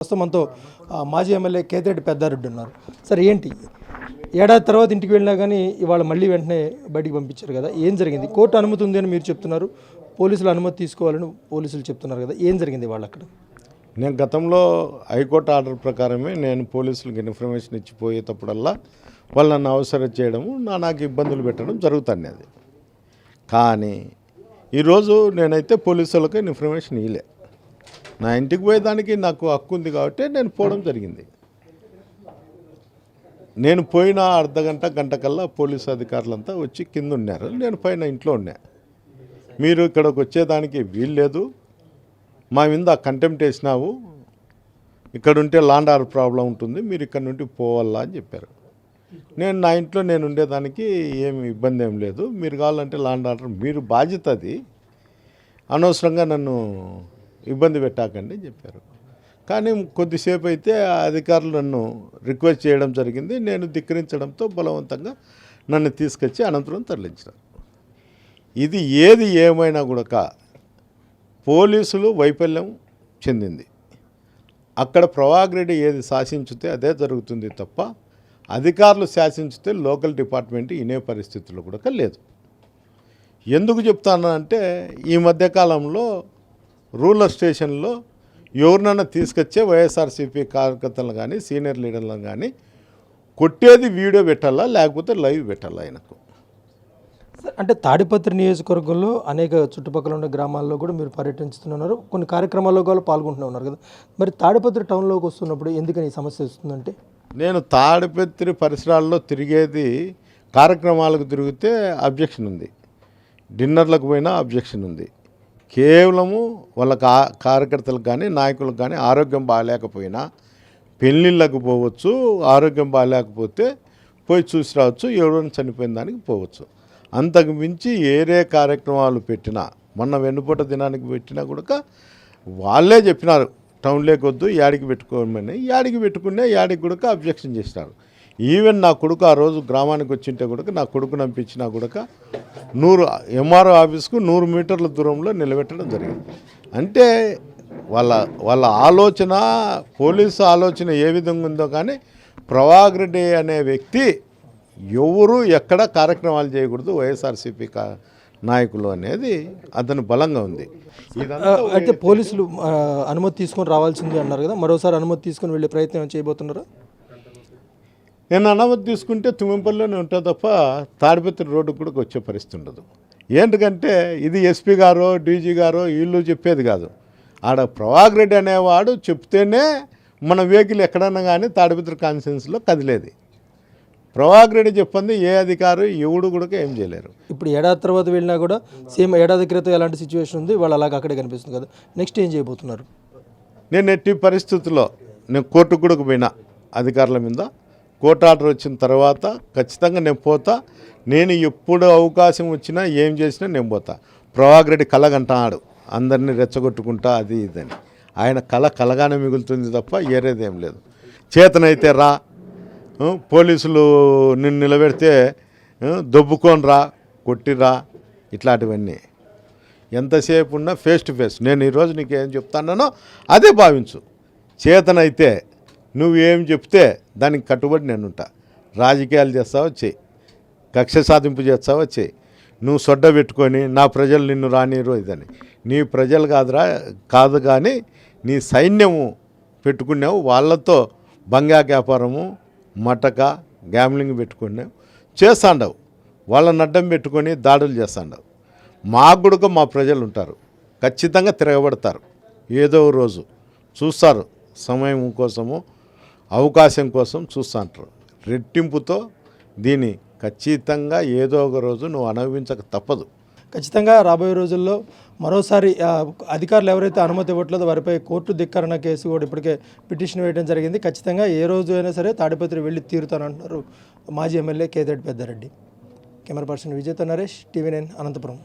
ప్రస్తుతం మనతో మాజీ ఎమ్మెల్యే కేతిరెడ్డి పెద్దారెడ్డి ఉన్నారు. సార్ ఏంటి? ఏడాది తర్వాత ఇంటికి వెళ్ళినా కానీ ఇవాళ మళ్ళీ వెంటనే బయటికి పంపించారు కదా. ఏం జరిగింది? కోర్టు అనుమతి ఉంది అని మీరు చెప్తున్నారు. పోలీసులు అనుమతి తీసుకోవాలని పోలీసులు చెప్తున్నారు కదా. ఏం జరిగింది వాళ్ళు అక్కడ? నేను గతంలో హైకోర్టు ఆర్డర్ ప్రకారమే నేను పోలీసులకు ఇన్ఫర్మేషన్ ఇచ్చిపోయేటప్పుడల్లా వాళ్ళు నన్ను అవసరం చేయడము నా నాకు ఇబ్బందులు పెట్టడం జరుగుతుంది అది కానీ ఈరోజు నేనైతే పోలీసులకు ఇన్ఫర్మేషన్ ఇవ్వలే నా ఇంటికి పోయేదానికి నాకు హక్కు ఉంది కాబట్టి నేను పోవడం జరిగింది. నేను పోయిన అర్ధ గంట గంట కల్లా పోలీసు అధికారులంతా వచ్చి కింద ఉన్నారు. నేను పైన ఇంట్లో ఉన్నా. మీరు ఇక్కడికి వచ్చేదానికి వీల్లేదు. మా మీద కంటెంప్ట్ వేసినావు. ఇక్కడ ఉంటే లాండ్ ఆర్ ప్రాబ్లం ఉంటుంది. మీరు ఇక్కడ నుండి పోవాలా అని చెప్పారు. నేను నా ఇంట్లో నేను ఉండేదానికి ఏమి ఇబ్బంది ఏం లేదు. మీరు కావాలంటే లాండ్ ఆర్డర్ మీరు బాధ్యత అది. అనవసరంగా నన్ను ఇబ్బంది పెట్టాకండి చెప్పారు. కానీ కొద్దిసేపు అయితే ఆ అధికారులు నన్ను రిక్వెస్ట్ చేయడం జరిగింది. నేను ధిక్కరించడంతో బలవంతంగా నన్ను తీసుకొచ్చి అనంతరం తరలించారు ఇది ఏది ఏమైనా కూడా పోలీసులు వైఫల్యం చెందింది. అక్కడ ప్రవాగ్రెడ్డి ఏది శాసించితే అదే జరుగుతుంది తప్ప అధికారులు శాసించితే లోకల్ డిపార్ట్మెంట్ ఇనే పరిస్థితుల్లో కూడా లేదు. ఎందుకు చెప్తానంటే ఈ మధ్యకాలంలో రూరల్ స్టేషన్లో ఎవరినైనా తీసుకొచ్చే వైఎస్ఆర్సీపీ కార్యకర్తలను కానీ సీనియర్ లీడర్లను కానీ కొట్టేది వీడియో పెట్టాలా లేకపోతే లైవ్ పెట్టాలా ఆయనకు? అంటే తాడిపత్రి నియోజకవర్గంలో అనేక చుట్టుపక్కల ఉన్న గ్రామాల్లో కూడా మీరు పర్యటిస్తున్నారు కొన్ని కార్యక్రమాల్లో కూడా పాల్గొంటూనే ఉన్నారు కదా. మరి తాడిపత్రి టౌన్లోకి వస్తున్నప్పుడు ఎందుకని ఈ సమస్య వస్తుందంటే? నేను తాడిపత్రి పరిసరాల్లో తిరిగేది కార్యక్రమాలకు తిరిగితే అబ్జెక్షన్ ఉంది. డిన్నర్లకు పోయినా అబ్జెక్షన్ ఉంది. కేవలము వాళ్ళ కా కార్యకర్తలకు కానీ నాయకులకు కానీ ఆరోగ్యం బాగాలేకపోయినా పెళ్ళిళ్ళకు పోవచ్చు ఆరోగ్యం బాగాలేకపోతే పోయి చూసి రావచ్చు ఎవరైనా చనిపోయిన దానికి పోవచ్చు. అంతకు మించి ఏరే కార్యక్రమాలు పెట్టినా మొన్న వెన్నుపూట దినానికి పెట్టినా కూడా వాళ్ళే చెప్పినారు టౌన్లోకి వద్దు యాడికి పెట్టుకోమని. యాడికి పెట్టుకునే యాడికి కూడా అబ్జెక్షన్ చేసినారు. ఈవెన్ నా కొడుకు ఆ రోజు గ్రామానికి వచ్చింటే కూడా నా కొడుకు నంపించినా కూడా నూరు ఎంఆర్ఓ ఆఫీస్కు నూరు మీటర్ల దూరంలో నిలబెట్టడం జరిగింది. అంటే వాళ్ళ వాళ్ళ ఆలోచన పోలీసు ఆలోచన ఏ విధంగా ఉందో కానీ ప్రవాగ్ రెడ్డి అనే వ్యక్తి ఎవరు ఎక్కడ కార్యక్రమాలు చేయకూడదు వైఎస్ఆర్సీపీ కా నాయకులు అనేది అతను బలంగా ఉంది. అయితే పోలీసులు అనుమతి తీసుకొని రావాల్సింది అన్నారు కదా మరోసారి అనుమతి తీసుకొని వెళ్ళే ప్రయత్నం చేయబోతున్నారా? నేను అనుమతి తీసుకుంటే తుమ్మింపల్లిలోనే ఉంటా తప్ప తాడిపత్రి రోడ్డుకు కూడా వచ్చే పరిస్థితి ఉండదు. ఏంటంటే ఇది ఎస్పీ గారో డీజీ గారో వీళ్ళు చెప్పేది కాదు. ఆడ ప్రవాగ్ రెడ్డి అనేవాడు చెప్తేనే మన వెహికల్ ఎక్కడన్నా కానీ తాడిపత్రి కాన్స్టిట్యున్సీలో కదిలేది. ప్రవాగ్ రెడ్డి చెప్పింది ఏ అధికారి ఎవడు కూడా ఏం చేయలేరు. ఇప్పుడు ఏడాది తర్వాత వెళ్ళినా కూడా సేమ్ ఏడాది క్రితం ఎలాంటి సిచ్యువేషన్ ఉంది వాళ్ళు అలాగ అక్కడే కనిపిస్తుంది కదా. నెక్స్ట్ ఏం చేయబోతున్నారు? నేను ఎట్టి పరిస్థితుల్లో నేను కోర్టుకు కూడా పోయినా అధికారుల మీద. కోర్టు ఆర్డర్ వచ్చిన తర్వాత ఖచ్చితంగా నేను పోతా. నేను ఎప్పుడు అవకాశం వచ్చినా ఏం చేసినా నేను పోతా. ప్రవాగ్ రెడ్డి కలగంటాడు అందరినీ రెచ్చగొట్టుకుంటా అది ఇదని. ఆయన కళ కలగానే మిగులుతుంది తప్ప ఏరేదేం లేదు. చేతనైతే రా. పోలీసులు నిన్ను నిలబెడితే దొబ్బుకొని రా కొట్టిరా ఇట్లాంటివన్నీ. ఎంతసేపు ఉన్నా ఫేస్ టు ఫేస్. నేను ఈరోజు నీకు ఏం చెప్తానో అదే భావించు. చేతనైతే నువ్వు ఏం చెప్తే దానికి కట్టుబడి నేను ఉంటా రాజకీయాలు చేస్తావో? చేయి. కక్ష సాధింపు చేస్తావో? చేయి. నువ్వు సొడ్డ పెట్టుకొని నా ప్రజలు నిన్ను రానిరు ఇదని. నీ ప్రజలు కాదురా కాదు కానీ నీ సైన్యము పెట్టుకున్నావు. వాళ్ళతో బంగా వ్యాపారము మటక గ్యామ్లింగ్ పెట్టుకున్నావు. చేస్తాండవు. వాళ్ళని అడ్డం పెట్టుకొని దాడులు చేస్తాండవు. మా గుడుక మా ప్రజలు ఉంటారు. ఖచ్చితంగా తిరగబడతారు. ఏదో రోజు. చూస్తారు. సమయం కోసము అవకాశం కోసం చూస్తుంటారు రెట్టింపుతో దీన్ని ఖచ్చితంగా ఏదో ఒక రోజు నువ్వు అనుభవించక తప్పదు. ఖచ్చితంగా రాబోయే రోజుల్లో మరోసారి అధికారులు ఎవరైతే అనుమతి ఇవ్వట్లేదో వారిపై కోర్టు ధిక్కరణ కేసు కూడా ఇప్పటికే పిటిషన్ వేయడం జరిగింది. ఖచ్చితంగా ఏ రోజు అయినా సరే తాడిపత్రి వెళ్ళి తీరుతానంటున్నారు మాజీ MLA Kethireddy Peddareddy. Camera person Vijetha Naresh TV nine Anantapuram.